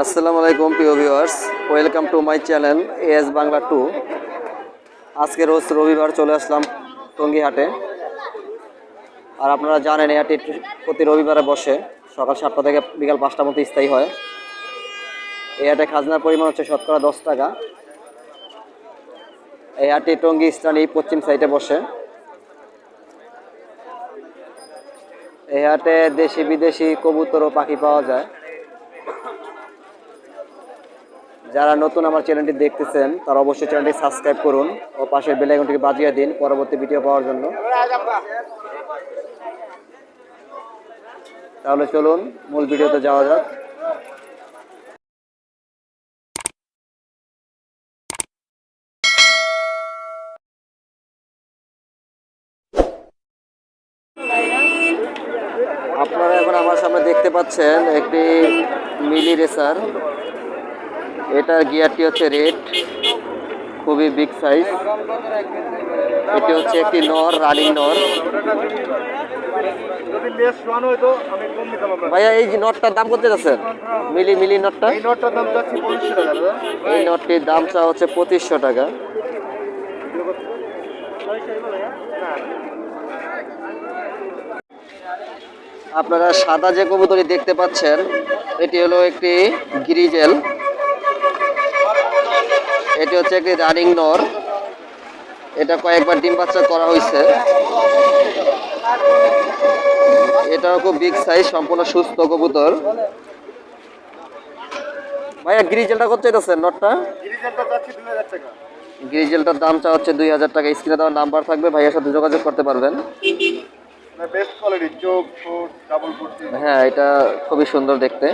আসসালামু আলাইকুম, প্রিয় viewers welcome to my channel AS Bangla two আজকে রোজ রবিবার চলে আসলাম টঙ্গিহাটে। আর আপনারা জানেন হাটটি প্রতি রবিবারে বসে। সকাল সাতটা থেকে বিকাল পাঁচটার মধ্যে স্থায়ী হয়। এই হাটে খাজনার পরিমাণ হচ্ছে শতকরা দশ টাকা। এই হাটটি টঙ্গী স্থানীয় পশ্চিম সাইডে বসে। এই হাটে দেশি বিদেশি কবুতর ও পাখি পাওয়া যায়। যারা নতুন আমার চ্যানেলটি দেখতেছেন, তারা অবশ্যই চ্যানেলটি সাবস্ক্রাইব করুন ও পাশের বেল আইকনটিকে বাজিয়ে দিন পরবর্তী ভিডিও পাওয়ার জন্য। তাহলে চলুন, মূল ভিডিওতে যাওয়া যাক। আপনারা এখন আমার সামনে দেখতে পাচ্ছেন একটি মিলি রেসার। এটার গিয়ারটি হচ্ছে রেড খুবই বিগ সাইজ এটি হচ্ছে একটি নর রানিং নর। ভাইয়া এই নটটার দাম কত যাচ্ছেন মিলি মিলি নটটা? এই নোটটার দাম যাচ্ছে টাকা এই নটটির দামটা হচ্ছে পঁচিশশো টাকা। আপনারা সাদা যে কবুতরি দেখতে পাচ্ছেন এটি হলো একটি গ্রিজেল। এটি হচ্ছে একটি রানিং নর। এটা কয়েকবার ডিম বাচ্চা করা হয়েছে। এটাও খুব বিগ সাইজ সম্পূর্ণ সুস্থ কবুতর। ভাইয়া গ্রিজেলটা কত চাইতেছেন নটটা? গ্রিজেলটার দাম চা হচ্ছে দুই হাজার টাকা। স্ক্রিনে দেওয়ার নাম্বার থাকবে ভাইয়ের সাথে যোগাযোগ করতে পারবেন। ফুট হ্যাঁ এটা খুবই সুন্দর দেখতে।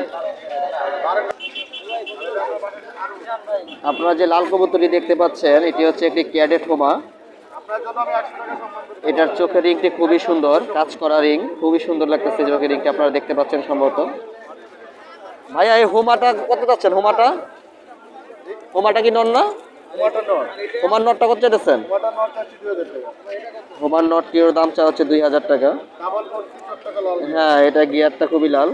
আপনারা যে লাল কবুতরটি দেখতে পাচ্ছেন, এটি হচ্ছে একটি ক্যাডেট হোমা এটার চোখের রিংটি খুবই সুন্দর, কাজ করা রিং, খুবই সুন্দর লাগতেছে চোখের রিংটি আপনারা দেখতে পাচ্ছেন সম্ভবত। ভাইয়া, এই হোমাটা কত যাচ্ছেন হোমাটা হোমাটা কি নন না? হোমার নটটা কত চাইতেছেন? টমাটো নট হোমার নটটির দাম চা হচ্ছে দুই হাজার টাকা। হ্যাঁ এটা গিয়ারটা খুবই লাল।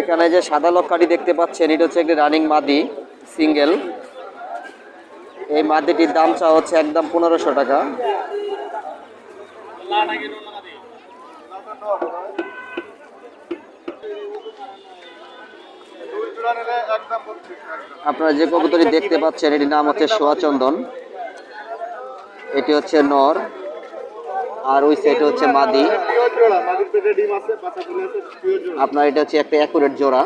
এখানে যে সাদা লক্ষাটি দেখতে পাচ্ছেন, এটা হচ্ছে একটি রানিং মাদি, সিঙ্গেল। এই মাদিটির দাম চা হচ্ছে একদম পনেরোশো টাকা। আপনারা যে কবুতরি দেখতে পাচ্ছেন, এটির নাম হচ্ছে সোয়াচন্দন এটি হচ্ছে নর। আর ওই সাইডে হচ্ছে মাদি। আপনার এটা হচ্ছে একটা অ্যাকুরেট জোড়া।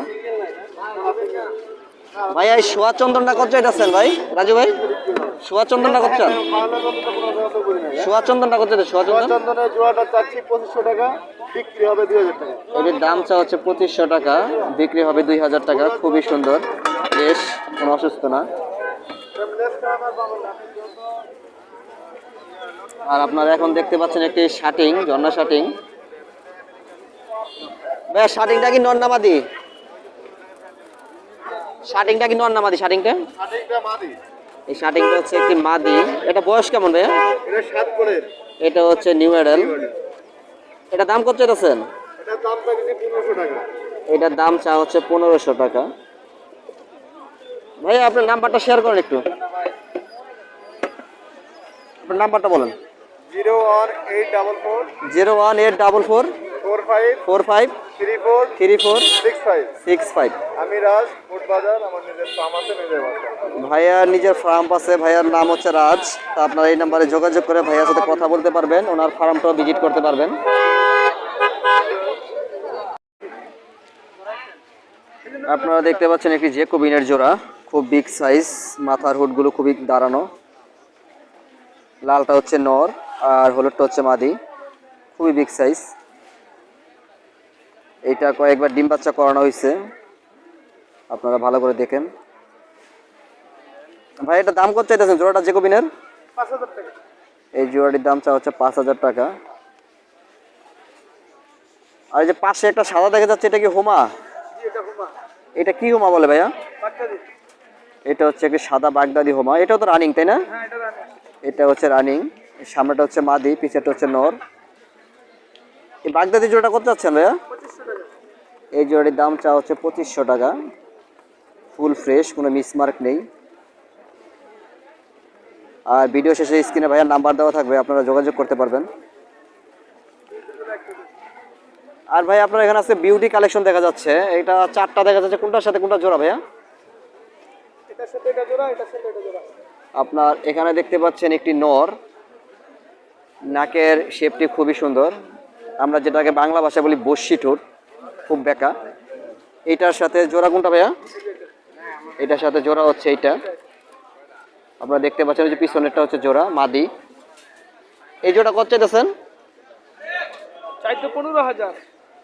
ভাই এই সোয়াচন্দনটা কত চাইতেছেন ভাই? রাজু ভাই সোয়াচন্দনটা কত চান? করি না কত চাইতে সোয়াচন্দন চন্দনের জোড়াটা চাচ্ছি টাকা বিক্রি হবে দুই হাজার টাকা। এটির দাম চা হচ্ছে পঁচিশশো টাকা বিক্রি হবে দুই হাজার টাকা খুবই সুন্দর। বেশ কোনো অসুস্থ না। আর আপনারা এখন দেখতে পাচ্ছেন একটি শাটিং ঝর্ণা শাটিং। ভাই শাটিংটা কি নন্নামাদি শাটিংটা কি নন্নামাদি শাটিংটা? এই শাটিংটা হচ্ছে একটি মাদি। এটা বয়স কেমন ভাইয়া? এটা হচ্ছে নিউ মডেল। এটা দাম কত চাইতেছেন? এটার দাম চা হচ্ছে পনেরোশো টাকা। ভাই আপনার নাম্বারটা শেয়ার করেন একটু। আপনার নাম্বারটা বলেন। Zero one eight double four zero one eight double four four five four five three four three four six five six five. আমি রাজ ফুড বাজার আমার নিজের ফার্ম আছে নিজের ভাইয়ার নিজের ফার্ম আছে ভাইয়ার নাম হচ্ছে রাজ। তা আপনারা এই নাম্বারে যোগাযোগ করে ভাইয়ার সাথে কথা বলতে পারবেন ওনার ফার্মটাও ভিজিট করতে পারবেন। আপনারা দেখতে পাচ্ছেন একটি জেকোবিনের জোড়া খুব বিগ সাইজ মাথার হুডগুলো খুবই দাঁড়ানো। লালটা হচ্ছে নর আর হলুদটা হচ্ছে মাদি। খুবই বিগ সাইজ এটা কয়েকবার ডিম বাচ্চা করানো হয়েছে। আপনারা ভালো করে দেখেন। ভাই এটা দাম কত চাইতেছেন? জোড়াটা জেকোবিনের? এই জোড়াটির দাম চা হচ্ছে পাঁচ হাজার টাকা। আর এই যে পাশে একটা সাদা দেখা যাচ্ছে এটা কি হোমা? এটা কি হোমা বলে ভাইয়া? এটা হচ্ছে একটি সাদা বাগদাদি হোমা। এটাও তো রানিং তাই না? হ্যাঁ এটা হচ্ছে রানিং সামনেটা হচ্ছে মাদি, পিছেরটা হচ্ছে নর। এই বাগদাদি জোড়াটা কত চাচ্ছেন ভাইয়া? এই জোড়াটির দাম চা হচ্ছে পঁচিশশো টাকা। ফুল ফ্রেশ, কোনো মিসমার্ক নেই। আর ভিডিও শেষে স্ক্রিনে ভাইয়ার নাম্বার দেওয়া থাকবে, আপনারা যোগাযোগ করতে পারবেন। আর ভাই, আপনার এখানে আছে বিউটি কালেকশন দেখা যাচ্ছে। এটা চারটা দেখা যাচ্ছে। কোনটার সাথে কোনটা জোড়া ভাইয়া? এটার সাথে এটা জোড়া, এটার সাথে এটা জোড়া। আপনার এখানে দেখতে পাচ্ছেন একটি নর। নাকের শেপটি খুবই সুন্দর। আমরা যেটাকে বাংলা ভাষায় বলি বস্যি ঠোঁট খুব বেকা। এইটার সাথে জোড়া কোনটা ভাইয়া? এটার সাথে জোড়া হচ্ছে এইটা। আপনারা দেখতে পাচ্ছেন যে পিছনেরটা হচ্ছে জোড়া মাদি। এই জোড়া কত চাইতেছেন? চাইতে পনেরো হাজার।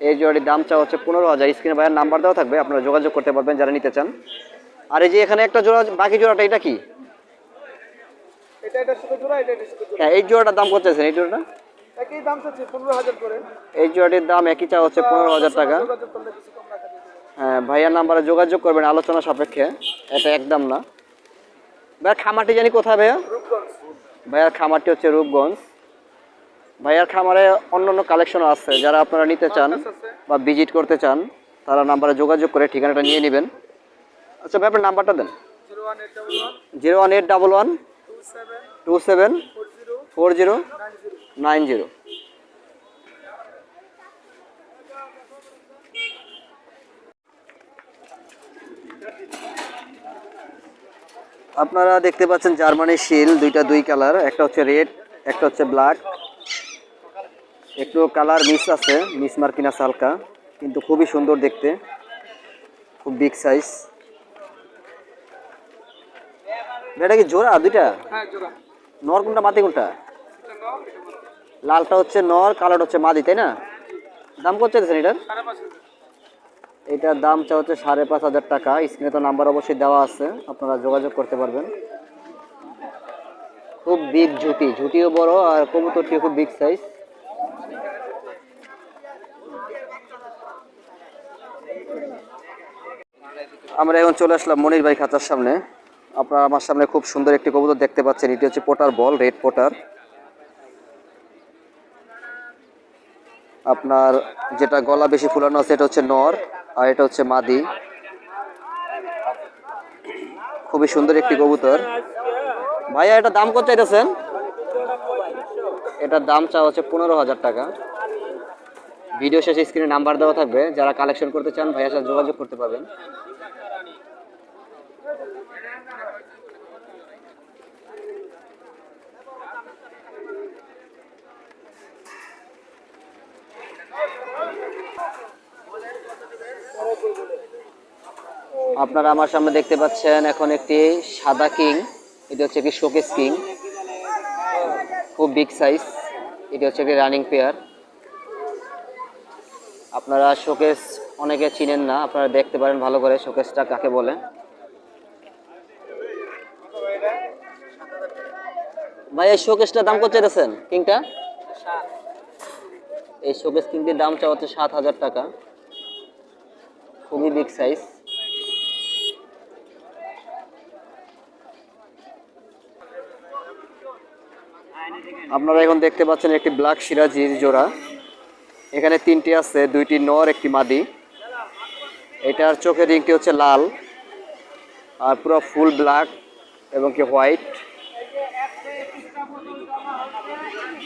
এই জোড়াটির দাম চা হচ্ছে পনেরো হাজার। স্ক্রিনে ভাইয়ের নাম্বার দেওয়া থাকবে আপনারা যোগাযোগ করতে পারবেন যারা নিতে চান। আর এই যে এখানে একটা জোড়া বাকি জোড়াটা এটা কি? এটা জোড়া এটা এটার সাথে হ্যাঁ এই জোড়াটার দাম কত চাইছেন এই জোড়াটা? একই দাম চাচ্ছে পনেরো হাজার করে। এই জোড়াটির দাম একই চা হচ্ছে পনেরো হাজার টাকা। হ্যাঁ ভাইয়ার নাম্বারে যোগাযোগ করবেন আলোচনা সাপেক্ষে। এটা একদম না। ভাইয়ার খামারটি জানি কোথায় ভাইয়া? ভাইয়ার খামারটি হচ্ছে রূপগঞ্জ। ভাইয়ার খামারে অন্য অন্য কালেকশনও আছে। যারা আপনারা নিতে চান বা ভিজিট করতে চান তারা নাম্বারে যোগাযোগ করে ঠিকানাটা নিয়ে নেবেন। আচ্ছা ভাই আপনার নাম্বারটা দেন। Zero one eight double one. Two seven four zero nine zero আপনারা দেখতে পাচ্ছেন জার্মানির শিল, দুইটা দুই কালার, একটা হচ্ছে রেড, একটা হচ্ছে ব্ল্যাক। একটু কালার মিস আছে, মিস মার্কিন হালকা কিন্তু খুবই সুন্দর দেখতে, খুব বিগ সাইজ এটা কি জোড়া দুইটা? হ্যাঁ নর কোনটা মাদি কোনটা। লালটা হচ্ছে নর কালোটা হচ্ছে মাদি তাই না? দাম কত চাইছেন এটার? এটার দাম চা হচ্ছে সাড়ে পাঁচ হাজার টাকা। স্ক্রিনে তো নাম্বার অবশ্যই দেওয়া আছে আপনারা যোগাযোগ করতে পারবেন। খুব বিগ ঝুটি ঝুটিও বড় আর কবুতরটিও খুব বিগ সাইজ আমরা এখন চলে আসলাম মনির ভাই খাঁচার সামনে। আপনারা আমার সামনে খুব সুন্দর একটি কবুতর দেখতে পাচ্ছেন। এটি হচ্ছে পোটার বল, রেড পোটার। আপনার যেটা গলা বেশি ফুলানো আছে, এটা হচ্ছে নর আর এটা হচ্ছে মাদি। খুবই সুন্দর একটি কবুতর। ভাইয়া, এটা দাম কত চাইতেছেন? এটার দাম চা হচ্ছে পনেরো হাজার টাকা। ভিডিও শেষে স্ক্রিনে নাম্বার দেওয়া থাকবে। যারা কালেকশন করতে চান, ভাইয়ার সাথে যোগাযোগ করতে পারবেন। আপনারা আমার সামনে দেখতে পাচ্ছেন এখন একটি সাদা কিং, এটা হচ্ছে একটি শোকেস কিং। খুব বিগ সাইজ এটি হচ্ছে একটি রানিং পেয়ার আপনারা শোকেস অনেকে চিনেন না, আপনারা দেখতে পারেন ভালো করে শোকেসটা কাকে বলে। ভাই, এই শোকেসটার দাম কত চাইতেছেন? কিংটা? এই শোকেস কিংটির দাম চা হচ্ছে সাত হাজার টাকা। খুবই বিগ সাইজ আপনারা এখন দেখতে পাচ্ছেন একটি ব্ল্যাক সিরাজির জোড়া। এখানে তিনটি আছে, দুইটি নর, একটি মাদি। এটার চোখের রিংটি হচ্ছে লাল আর পুরো ফুল ব্ল্যাক এবং কি হোয়াইট।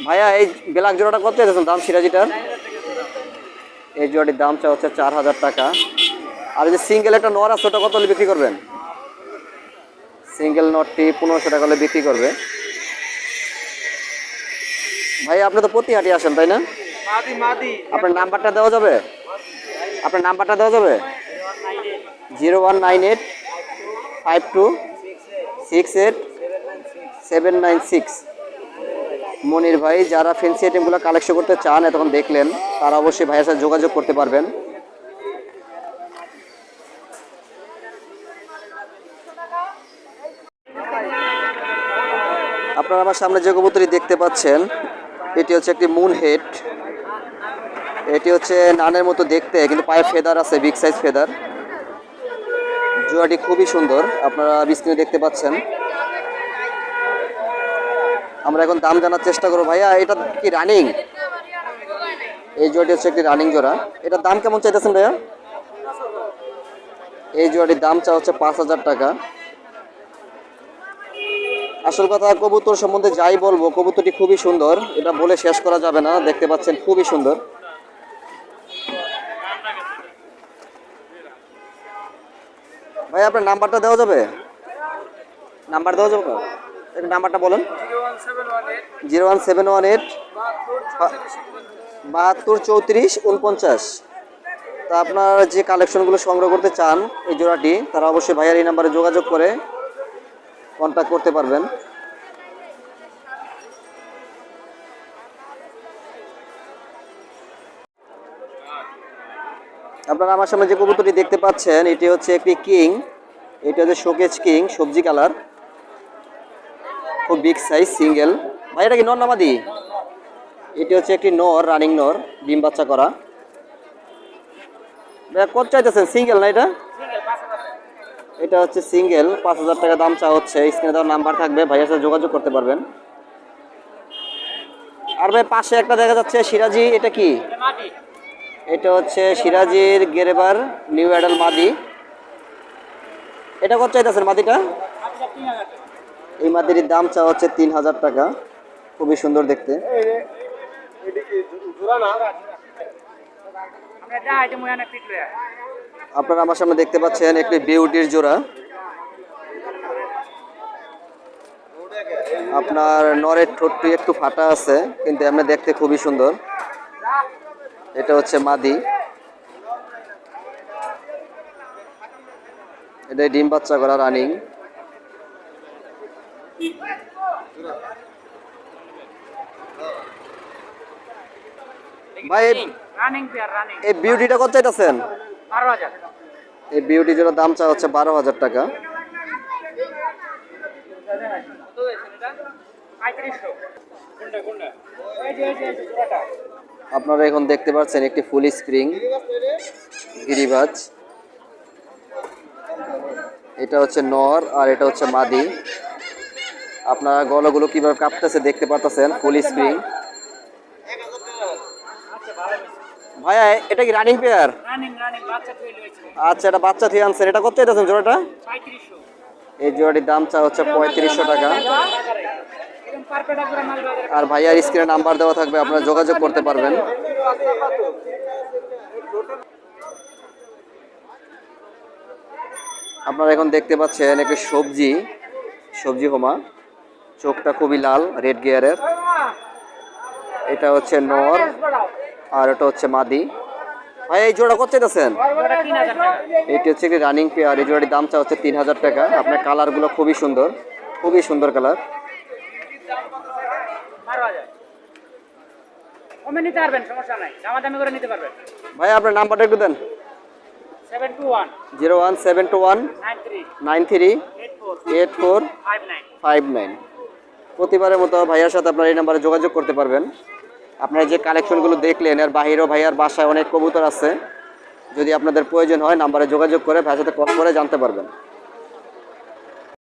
ভাইয়া, এই ব্ল্যাক জোড়াটা কত চাইছেন দাম সিরাজিটার এই জোড়াটির দাম চা হচ্ছে চার হাজার টাকা। আর যে সিঙ্গেল একটা নর আছে, ওটা কত বিক্রি করবেন? সিঙ্গেল নটটি পনেরোশো টাকা হলে বিক্রি করবে। ভাই আপনি তো প্রতি হাটে আসেন তাই না? মাদি মাদি। আপনার নাম্বারটা দেওয়া যাবে? আপনার নাম্বারটা দেওয়া যাবে? Zero one nine eight five two six eight seven nine six. Monir ভাই যারা ফেন্সি আইটেমগুলো কালেকশন করতে চান এতক্ষণ দেখলেন তারা অবশ্যই ভাইয়ের সাথে যোগাযোগ করতে পারবেন। আপনারা আমার সামনে যে কবুতরি দেখতে পাচ্ছেন এটি হচ্ছে একটি মুন হেড এটি হচ্ছে নানের মতো দেখতে, কিন্তু পায়ে ফেদার আছে বিগ সাইজ ফেদার জোড়াটি খুবই সুন্দর, আপনারা বিস্ক্রিনে দেখতে পাচ্ছেন। আমরা এখন দাম জানার চেষ্টা করব। ভাইয়া, এটা কি রানিং এই জোড়াটি হচ্ছে একটি রানিং জোড়া। এটার দাম কেমন চাইতেছেন ভাইয়া? এই জোড়াটির দাম চা হচ্ছে পাঁচ হাজার টাকা। আসল কথা, কবুতর সম্বন্ধে যাই বলব, কবুতরটি খুবই সুন্দর। এটা বলে শেষ করা যাবে না, দেখতে পাচ্ছেন খুবই সুন্দর। ভাই, আপনার নাম্বারটা দেওয়া যাবে? নাম্বার দেওয়া যাবে নাম্বারটা বলেন। Zero one seven one eight. বাহাত্তর চৌত্রিশ উনপঞ্চাশ তা আপনারা যে কালেকশনগুলো সংগ্রহ করতে চান এই জোড়াটি, তারা অবশ্যই ভাইয়ার এই নাম্বারে যোগাযোগ করে কন্ট্যাক্ট করতে পারবেন। আপনারা আমার সামনে যে কবুতরটি দেখতে পাচ্ছেন, এটি হচ্ছে একটি কিং। এটা হচ্ছে শোকেজ কিং, সবজি কালার। খুব বিগ সাইজ, সিঙ্গেল। ভাই, এটা কি নর নামাদি এটি হচ্ছে একটি নর, রানিং নর, ডিম বাচ্চা করা। কত চাইতেছেন? সিঙ্গেল না এটা? এটা হচ্ছে সিঙ্গেল, পাঁচ হাজার টাকা দাম চা হচ্ছে স্ক্রিনে দেওয়ার নাম্বার থাকবে, ভাইয়ের সাথে যোগাযোগ করতে পারবেন। আর ভাই, পাশে একটা দেখা যাচ্ছে, সিরাজি, এটা কি? এটা হচ্ছে সিরাজির গেরেবার নিউ অ্যাডাল মাদি। এটা কত চাইতেছেন মাদিটা? এই মাদির দাম চা হচ্ছে তিন হাজার টাকা, খুবই সুন্দর দেখতে। আপনারা আমার সামনে দেখতে পাচ্ছেন একটি বিউটির জোড়া। আপনার নরের ঠোঁটটি একটু ফাটা আছে কিন্তু এমনি দেখতে খুবই সুন্দর। এটা হচ্ছে মাদি। এটা ডিম বাচ্চা করা রানিং। ভাই এই বিউটিটা কত চাইতেছেন? বারো হাজার। এই বিউটি জোড়া দাম চা হচ্ছে বারো হাজার টাকা। আপনারা এখন দেখতে পাচ্ছেন একটি ফুল স্প্রিং গিরিবাজ। এটা হচ্ছে নর আর এটা হচ্ছে মাদি। আপনারা গলাগুলো কীভাবে কাঁপতেছে দেখতে পাচ্ছেন ফুল স্প্রিং ভাইয়া এটা কি রানিং পেয়ার রানিং রানিং বাচ্চা তৈরি হয়েছে। আচ্ছা এটা বাচ্চা থেকে আনছেন। এটা কত চাইতেছেন জোড়াটা? এই জোড়াটির দাম চা হচ্ছে পঁয়ত্রিশশো টাকা। আর ভাইয়ার স্ক্রিনে নাম্বার দেওয়া থাকবে আপনারা যোগাযোগ করতে পারবেন। আপনারা এখন দেখতে পাচ্ছেন একটি সবজি সবজি হোমা। চোখটা খুবই লাল রেড গিয়ারের এটা হচ্ছে নর। আর এটা হচ্ছে মাদি। ভাই এই জোড়া কত চাইতেছেন? এটি হচ্ছে একটি রানিং পেয়ার এই জোড়াটির দাম চা হচ্ছে তিন হাজার টাকা। আপনার কালারগুলো খুবই সুন্দর খুবই সুন্দর কালার নিতে পারবেন সমস্যা নাই। দামাদামি করে নিতে পারবেন। ভাই আপনার নাম্বারটা একটু দেন। Zero one seven two one nine three. Eight four. Five nine. প্রতিবারের মতো ভাইয়ার সাথে আপনার এই নাম্বারে যোগাযোগ করতে পারবেন। আপনারা যে কালেকশনগুলো দেখলেন, এর বাহিরেও ভাইয়ার বাসায় অনেক কবুতর আছে। যদি আপনাদের প্রয়োজন হয়, নাম্বারে যোগাযোগ করে ভাইয়ের সাথে কল করে জানতে পারবেন।